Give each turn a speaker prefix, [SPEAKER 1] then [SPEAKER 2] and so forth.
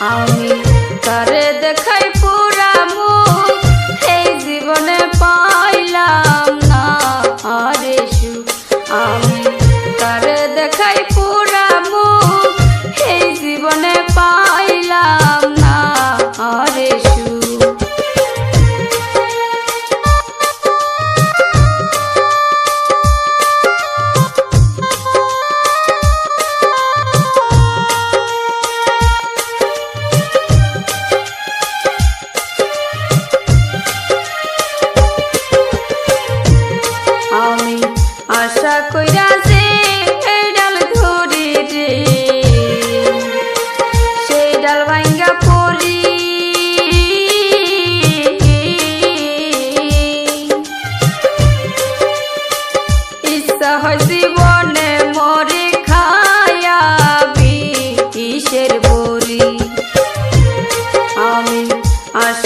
[SPEAKER 1] আমি ভরসা কইরা যে এই ডাল ধরি রে সেই ডাল ভাঙ্গা পড়ি। আমি আস